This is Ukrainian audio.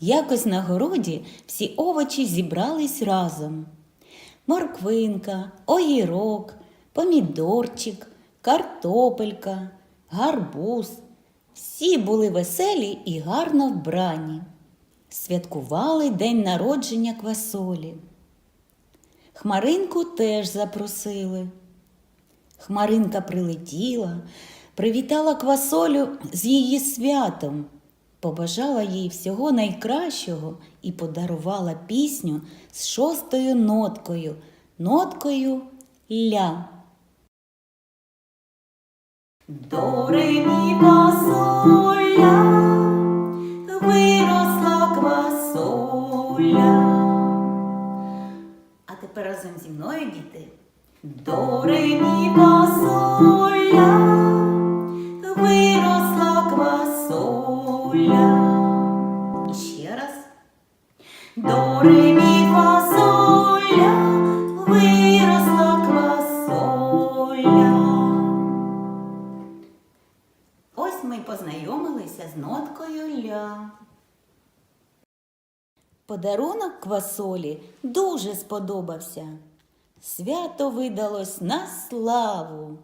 Якось на городі всі овочі зібрались разом. Морквинка, огірок, помідорчик, картопелька, гарбуз. Всі були веселі і гарно вбрані. Святкували день народження квасолі. Хмаринку теж запросили. Хмаринка прилетіла, привітала квасолю з її святом, побажала їй всього найкращого і подарувала пісню з шостою ноткою, ноткою ля. До ре мі фа соль, ля, виросла квасоля. А тепер разом зі мною, діти. До ре мі квасоля. І ще раз. До ре мі фа соль, ля, виросла квасоля. Ось ми познайомилися з ноткою ля. Подарунок квасолі дуже сподобався. Свято видалось на славу.